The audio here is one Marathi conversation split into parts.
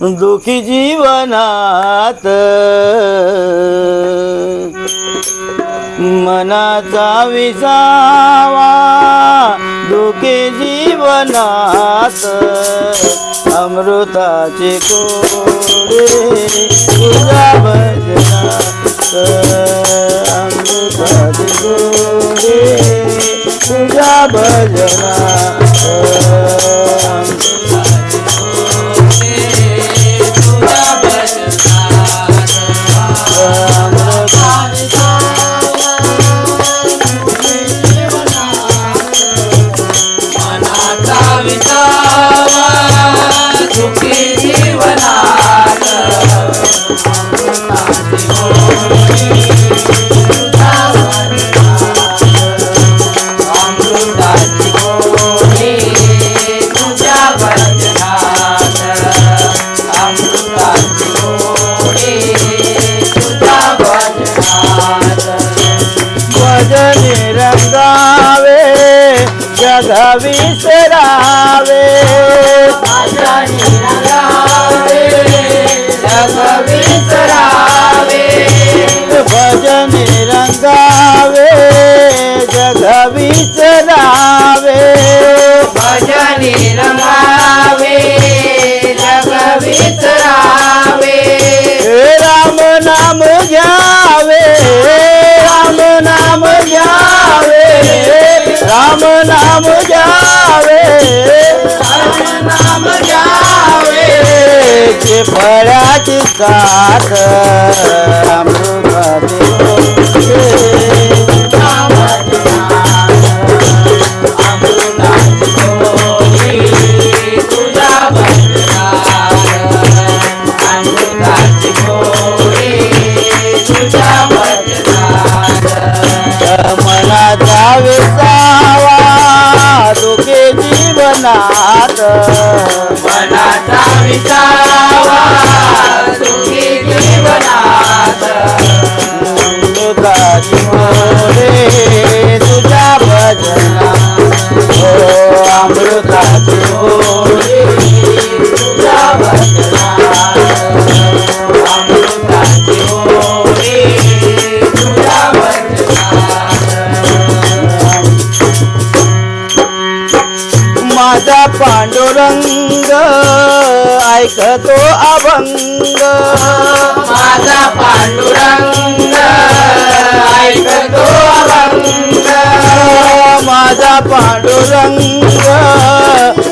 दुखी जीवनात. मनाचा विसावा दुखी जीवनात. अमृताचे कोडे तुझ्या भजनात. अमृताचे कोडे तुझ्या भजनात. sabía ते फळाची साथ अमृताचे गोडे. मनाचा विसावा दुखे जीवनात मनाचा विसावा ऐकतो अभंग. माझा पांडुरंग ऐकतो अभंग. माझा पांडुरंग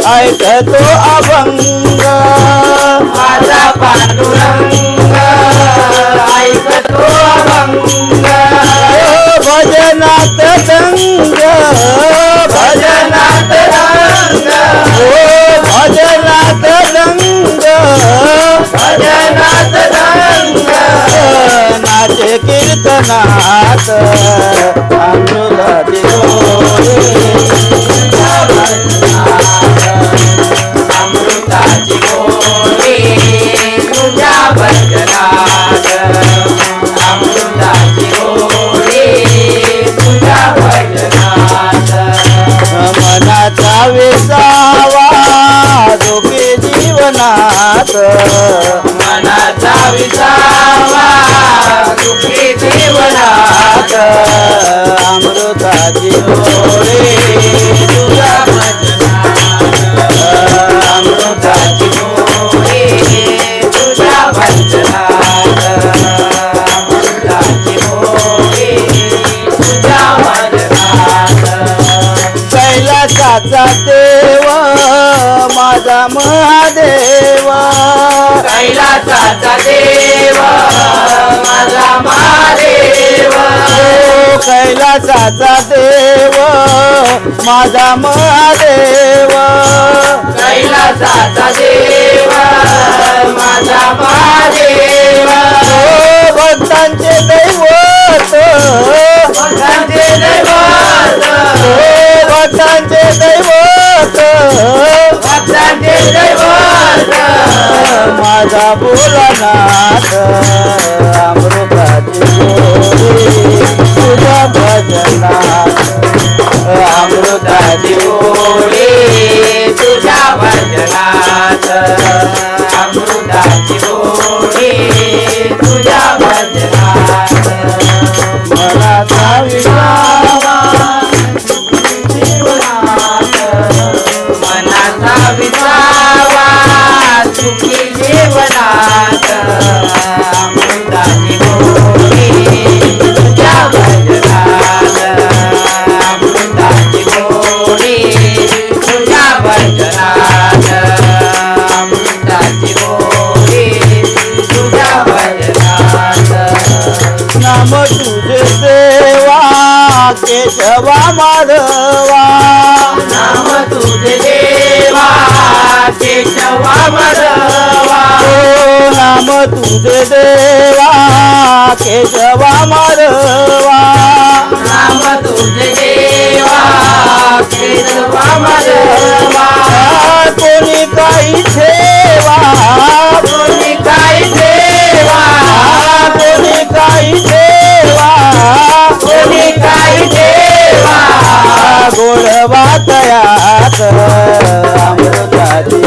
ऐकतो अभंग. माझा पांडुरंग नाचे कैलासाचा देव माझा महादेव. कैलासाचा देव माझा महादेव. कैलासाचा देव माझा महादेव. कैलासाचा देव माझा महादेव. ओ भक्तांचे दैवत. भक्तांचे दैवत. ओ भक्तांचे दैवत. भक्तांचे दैवत. माझा बोलनाथ अमृताची गोडी तुझ्या भजनात केशवा माधवा नाम तुझे देवा केशवा मधवा नाम तुझे देवा केशवा माधवा नाम तुझे देवा केशवा मधवा कोणी काही ठेवा आ, गोडवा तयात अमृताची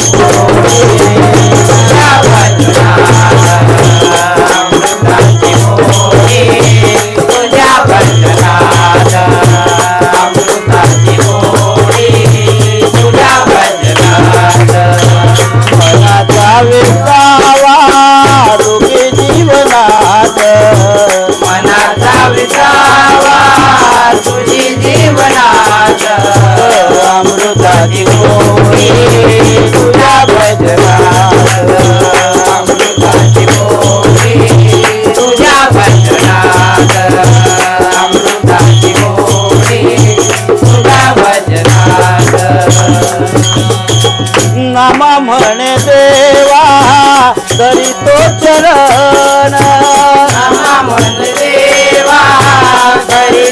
नामा म्हणे देवा तरी तो चरण नामा मन देवा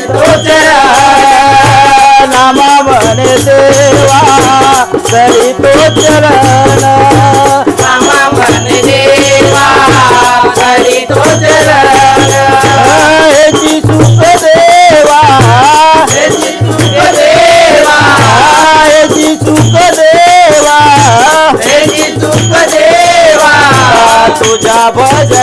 तो चरण नामा म्हणे देवा तरी तो चरण नामा मन देवा करी तो चरण याची सुख देवा. त्याची तुझ देवा. याची सुख देवा. त्याची तुझ देवा. तुझ्या भजनात